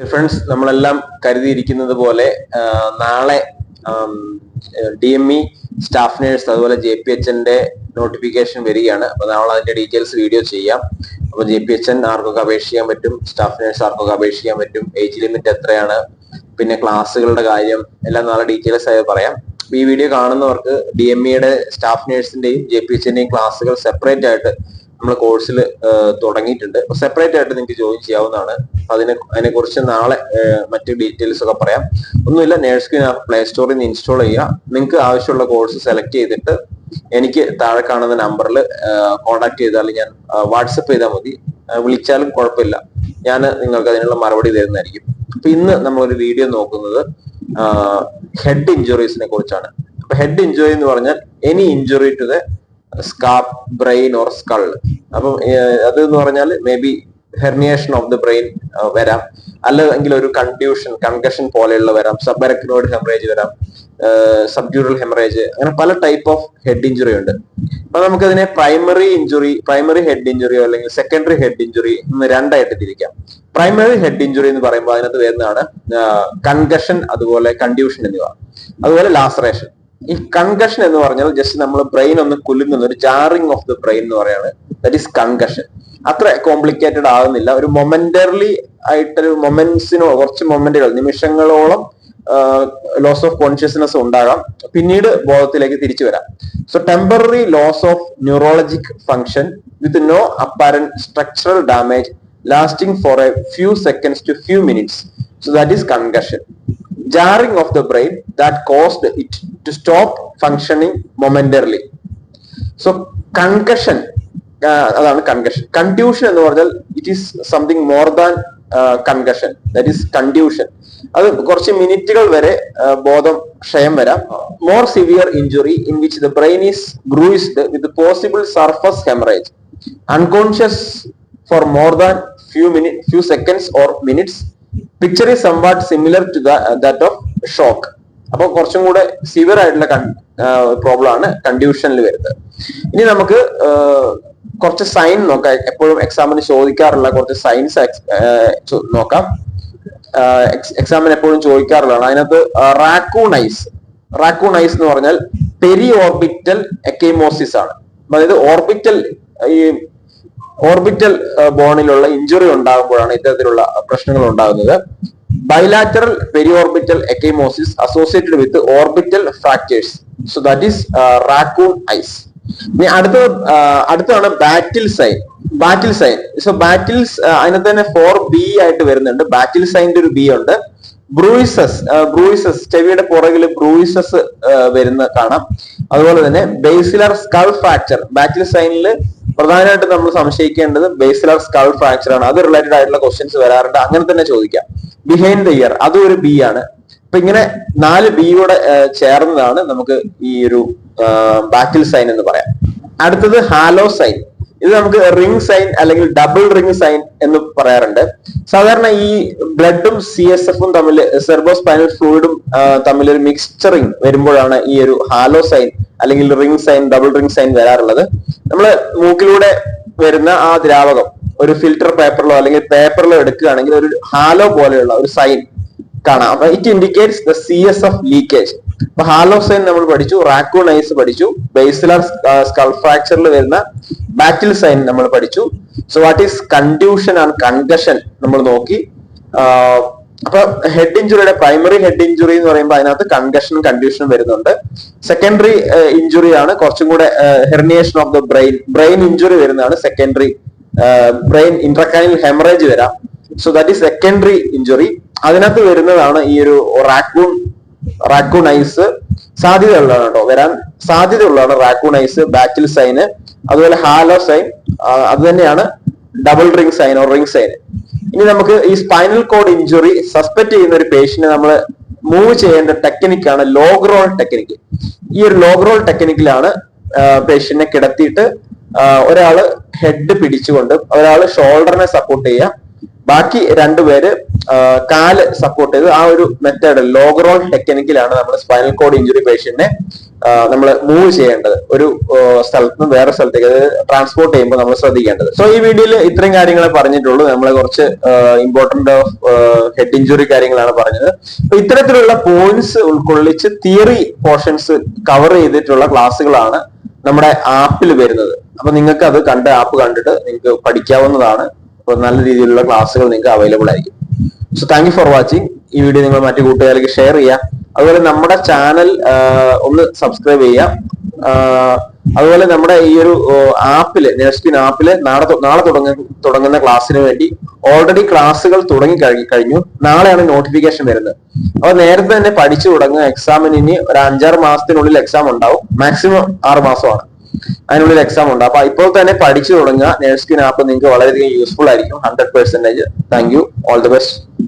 Friends നമ്മളെല്ലാം കരുതിയിരിക്കുന്നത് പോലെ നാളെ D M E staff nurse അതുപോലെ ജെ പി എച്ചിന്റെ നോട്ടിഫിക്കേഷൻ വരികയാണ്. അപ്പൊ നാളെ അതിന്റെ ഡീറ്റെയിൽസ് വീഡിയോ ചെയ്യാം. അപ്പൊ ജെ പി എച്ച് എൻ ആർക്കൊക്കെ അപേക്ഷിക്കാൻ പറ്റും? സ്റ്റാഫ് നേഴ്സ് ആർക്കൊക്കെ അപേക്ഷിക്കാൻ പറ്റും? ഏജ് ലിമിറ്റ് എത്രയാണ്? പിന്നെ ക്ലാസ്സുകളുടെ കാര്യം എല്ലാം നാളെ ഡീറ്റെയിൽസ് ആയി പറയാം. ഈ വീഡിയോ കാണുന്നവർക്ക് ഡി എം ഇയുടെ സ്റ്റാഫ് നേഴ്സിന്റെയും ജെ പി എച്ചിന്റെയും ക്ലാസ്സുകൾ സെപ്പറേറ്റ് ആയിട്ട് നമ്മൾ കോഴ്സിൽ തുടങ്ങിയിട്ടുണ്ട്. സെപ്പറേറ്റ് ആയിട്ട് നിങ്ങൾക്ക് ജോയിൻ ചെയ്യാവുന്നതാണ്. അതിനെ അതിനെ കുറിച്ച് നാളെ മറ്റു ഡീറ്റെയിൽസ് ഒക്കെ പറയാം. ഒന്നുമില്ല നേഴ്സ് പ്ലേ സ്റ്റോറിൽ നിന്ന് ഇൻസ്റ്റാൾ ചെയ്യുക. നിങ്ങൾക്ക് ആവശ്യമുള്ള കോഴ്സ് സെലക്ട് ചെയ്തിട്ട് എനിക്ക് താഴെ കാണുന്ന നമ്പറിൽ കോൺടാക്ട് ചെയ്താൽ ഞാൻ വാട്സപ്പ് ചെയ്താൽ മതി. വിളിച്ചാലും കുഴപ്പമില്ല. ഞാൻ നിങ്ങൾക്ക് അതിനുള്ള മറുപടി തരുന്നതായിരിക്കും. അപ്പൊ ഇന്ന് നമ്മളൊരു വീഡിയോ നോക്കുന്നത് ഹെഡ് ഇഞ്ചുറീസിനെ കുറിച്ചാണ്. അപ്പൊ ഹെഡ് ഇഞ്ചുറി എന്ന് പറഞ്ഞാൽ any injury to the scalp brain or skull അപ്പം അത് എന്ന് പറഞ്ഞാൽ may be herniation of the brain വരാം. അല്ലെങ്കിൽ ഒരു കൺഡ്യൂഷൻ കൺകഷൻ പോലെയുള്ള വരാം. സബ്ബരക്നോയിഡ് ഹെമറേജ് വരാം. സബ്ജൂറൽ ഹെമറേജ് അങ്ങനെ പല ടൈപ്പ് ഓഫ് ഹെഡ് ഇഞ്ചുറി ഉണ്ട്. അപ്പൊ നമുക്കതിനെ പ്രൈമറി ഇഞ്ചുറി പ്രൈമറി ഹെഡ് ഇഞ്ചുറിയോ അല്ലെങ്കിൽ സെക്കൻഡറി ഹെഡ് ഇഞ്ചുറി എന്ന് രണ്ടായിട്ട് തിരിക്കാം. പ്രൈമറി ഹെഡ് ഇഞ്ചുറി എന്ന് പറയുമ്പോൾ അതിനകത്ത് വരുന്നതാണ് കൺകഷൻ അതുപോലെ കൺഡ്യൂഷൻ എന്നിവ. അതുപോലെ ലാസറേഷൻ ഈ കൺകഷൻ എന്ന് പറഞ്ഞാൽ ജസ്റ്റ് നമ്മൾ ബ്രെയിൻ ഒന്ന് കുലുങ്ങുന്ന ഒരു ജാറിങ് ഓഫ് ദ ബ്രെയിൻ എന്ന് പറയാണ്. ദറ്റ് ഈസ് കൺകഷൻ അത്ര കോംപ്ലിക്കേറ്റഡ് ആകുന്നില്ല ഒരു മൊമെന്റർലി ആയിട്ടൊരു മൊമെന്റ്സിനോ കുറച്ച് മൊമെന്റുകൾ നിമിഷങ്ങളോളം ലോസ് ഓഫ് കോൺഷ്യസ്നെസ് ഉണ്ടാകാം. പിന്നീട് ബോധത്തിലേക്ക് തിരിച്ചു വരാം. So temporary loss of neurologic function with no apparent structural damage lasting for a few seconds to few minutes so that is concussion jarring of the brain that caused it to stop functioning momentarily. So concussion അതാണ് concussion contusion എന്ന് പറഞ്ഞാൽ it is something more than concussion that is contusion അത് കുറച്ച് മിനിറ്റുകൾ വരെ ബോധം ക്ഷയം വരാം. More severe injury in which the brain is bruised with possible surface haemorrhage unconscious for more than few minute few seconds or minutes picture is somewhat similar to that of shock അപ്പൊ കുറച്ചും കൂടെ severe ആയിട്ടുള്ള problem ആണ് കൺഡ്യൂഷനിൽ വരുന്നത്. ഇനി നമുക്ക് കുറച്ച് sign നോക്കാം. എപ്പോഴും എക്സാമിന് ചോദിക്കാറുള്ള കുറച്ച് സൈൻസ് നോക്കാം. എക്സാമിന് എപ്പോഴും ചോദിക്കാറുള്ളതാണ്. അതിനകത്ത് റാക്കൂൺ ഐസ് എന്ന് പറഞ്ഞാൽ പെരി ഓർബിറ്റൽ എക്കൈമോസിസ് ആണ്. അതായത് ഓർബിറ്റൽ ഈ ഓർബിറ്റൽ ബോണിലുള്ള ഇഞ്ചുറി ഉണ്ടാകുമ്പോഴാണ് ഇത്തരത്തിലുള്ള പ്രശ്നങ്ങൾ ഉണ്ടാകുന്നത്. Bilateral periorbital ecchymosis associated with orbital fractures so that is raccoon eyes ഇനി അടുത്ത അടുത്താണ് battle sign battle sign so battle's അതിനകത്ത് തന്നെ ഫോർ ബി ആയിട്ട് വരുന്നുണ്ട്. ബാറ്റിൽ സൈന്റെ ഒരു ബി ഉണ്ട്. ബ്രൂയിസസ് ബ്രൂയിസസ് ചെവിയുടെ പുറകിൽ ബ്രൂയിസസ് വരുന്ന കാണാം. അതുപോലെ തന്നെ ബേസിലർ സ്കൾ ഫ്രാക്ചർ ബാറ്റിൽ സൈനിൽ പ്രധാനമായിട്ടും നമ്മൾ സംശയിക്കേണ്ടത് ബേസിലർ സ്കൾ ഫ്രാക്ചർ ആണ്. അത് റിലേറ്റഡ് ആയിട്ടുള്ള ക്വസ്റ്റ്യൻസ് വരാറുണ്ട്. അങ്ങനെ തന്നെ ചോദിക്കാം. ബിഹൈൻഡ് ദ ഇയർ അതും ഒരു ബി ആണ്. അപ്പൊ ഇങ്ങനെ നാല് ബിയുടെ ചേർന്നതാണ് നമുക്ക് ഈ ഒരു ബാറ്റിൽ സൈൻ എന്ന് പറയാം. അടുത്തത് ഹാലോ സൈൻ ഇത് നമുക്ക് റിംഗ് സൈൻ അല്ലെങ്കിൽ ഡബിൾ റിംഗ് സൈൻ എന്ന് പറയാറുണ്ട്. സാധാരണ ഈ ബ്ലഡും സി എസ് എഫും തമ്മിൽ സെർബോസ്പൈനൽ ഫ്ലൂയിഡും തമ്മിൽ ഒരു മിക്സ്ചറിങ് വരുമ്പോഴാണ് ഈ ഒരു ഹാലോ സൈൻ അല്ലെങ്കിൽ ring sign double ring sign വരാറുള്ളത്. നമ്മൾ മൂക്കിലൂടെ വരുന്ന ആ ദ്രാവകം ഒരു ഫിൽറ്റർ പേപ്പറിലോ അല്ലെങ്കിൽ പേപ്പറിലോ എടുക്കുകയാണെങ്കിൽ ഒരു ഹാലോ പോലെയുള്ള ഒരു സൈൻ കാണാം. അപ്പൊ it indicates the C S F leakage അപ്പൊ ഹാലോ സൈൻ നമ്മൾ പഠിച്ചു റാക്കൂൺ ഐസ് പഠിച്ചു ബേസിലർ സ്കൾ ഫ്രാക്ചറിൽ വരുന്ന ബാറ്റിൽ സൈൻ നമ്മൾ പഠിച്ചു. So what is contusion and concussion നമ്മൾ നോക്കി. അപ്പൊ ഹെഡ് ഇഞ്ചുറിയുടെ പ്രൈമറി ഹെഡ് ഇഞ്ചുറി എന്ന് പറയുമ്പോൾ അതിനകത്ത് കൺകഷനും കൺഡ്യൂഷനും വരുന്നുണ്ട്. സെക്കൻഡറി ഇഞ്ചുറി ആണ്. കുറച്ചും കൂടെ herniation of the brain brain injury വരുന്നതാണ്. സെക്കൻഡറി ബ്രെയിൻ ഇൻട്രക്കാനിൽ ഹെമറേജ് വരാം. So that is secondary injury അതിനകത്ത് വരുന്നതാണ് ഈ ഒരു റാക്കൂൺ റാക്കൂൺ ഐസ് സാധ്യതയുള്ളതാണ് കേട്ടോ. വരാൻ സാധ്യതയുള്ളതാണ് റാക്കൂൺ ഐസ് ബാറ്റിൽ സൈന് അതുപോലെ ഹാലോ സൈൻ അത് തന്നെയാണ് double ring sign or ring sign ഇനി നമുക്ക് ഈ സ്പൈനൽ കോഡ് ഇഞ്ചുറി സസ്പെക്ട് ചെയ്യുന്ന ഒരു പേഷ്യന്റിനെ നമ്മൾ മൂവ് ചെയ്യേണ്ട ടെക്നിക്കാണ് ലോഗ് റോൾ ടെക്നിക്ക് ഈ ഒരു ലോഗ് റോൾ ടെക്നിക്കിലാണ് പേഷ്യന്റിനെ കിടത്തിയിട്ട് ഒരാൾ ഹെഡ് പിടിച്ചുകൊണ്ട് ഒരാൾ ഷോൾഡറിനെ സപ്പോർട്ട് ചെയ്യുക. ബാക്കി രണ്ടുപേര് കാൽ സപ്പോർട്ട് ചെയ്ത് ആ ഒരു മെത്തേഡ് ലോഗ് റോൾ ടെക്നിക്കിലാണ് നമ്മൾ സ്പൈനൽ കോഡ് ഇഞ്ചുറി പേഷ്യന്റിനെ നമ്മൾ മൂവ് ചെയ്യേണ്ടത്. ഒരു സ്ഥലത്ത് നിന്ന് വേറെ സ്ഥലത്തേക്ക് അതായത് ട്രാൻസ്പോർട്ട് ചെയ്യുമ്പോൾ നമ്മൾ ശ്രദ്ധിക്കേണ്ടത്. സോ ഈ വീഡിയോയിൽ ഇത്രയും കാര്യങ്ങളെ പറഞ്ഞിട്ടുള്ളൂ. നമ്മൾ കുറച്ച് ഇമ്പോർട്ടന്റ് ഓഫ് ഹെഡ് ഇഞ്ചുറി കാര്യങ്ങളാണ് പറഞ്ഞത്. അപ്പൊ ഇത്തരത്തിലുള്ള പോയിന്റ്സ് ഉൾക്കൊള്ളിച്ച് തിയറി പോർഷൻസ് കവർ ചെയ്തിട്ടുള്ള ക്ലാസ്സുകളാണ് നമ്മുടെ ആപ്പിൽ വരുന്നത്. അപ്പൊ നിങ്ങൾക്ക് അത് കണ്ട് ആപ്പ് കണ്ടിട്ട് നിങ്ങൾക്ക് പഠിക്കാവുന്നതാണ്. അപ്പൊ നല്ല രീതിയിലുള്ള ക്ലാസ്സുകൾ നിങ്ങൾക്ക് അവൈലബിൾ ആയിരിക്കും. So thank you for watching ഈ വീഡിയോ നിങ്ങൾ മറ്റു കൂട്ടുകാർക്ക് ഷെയർ ചെയ്യാം. അതുപോലെ നമ്മുടെ ചാനൽ ഒന്ന് സബ്സ്ക്രൈബ് ചെയ്യാം അതുപോലെ നമ്മുടെ ഈ ഒരു ആപ്പിൽ നെസ്കിൻ ആപ്പിൽ നാളെ നാളെ തുടങ്ങുന്ന തുടങ്ങുന്ന ക്ലാസ്സിന് വേണ്ടി ഓൾറെഡി ക്ലാസ്സുകൾ തുടങ്ങി കഴി- കഴിഞ്ഞു. നാളെയാണ് നോട്ടിഫിക്കേഷൻ വരുന്നത്. അപ്പൊ നേരത്തെ തന്നെ പഠിച്ചു തുടങ്ങുക. എക്സാമിന് ഇനി ഒരു അഞ്ചാറ് മാസത്തിനുള്ളിൽ എക്സാം ഉണ്ടാവും. മാക്സിമം ആറ് മാസമാണ്. അതിനുള്ളിൽ എക്സാം ഉണ്ട്. അപ്പൊ ഇപ്പോൾ തന്നെ പഠിച്ചു തുടങ്ങുക. നെസ്കിൻ ആപ്പ് നിങ്ങൾക്ക് വളരെയധികം യൂസ്ഫുൾ ആയിരിക്കും. Hundred percentage thank you all the best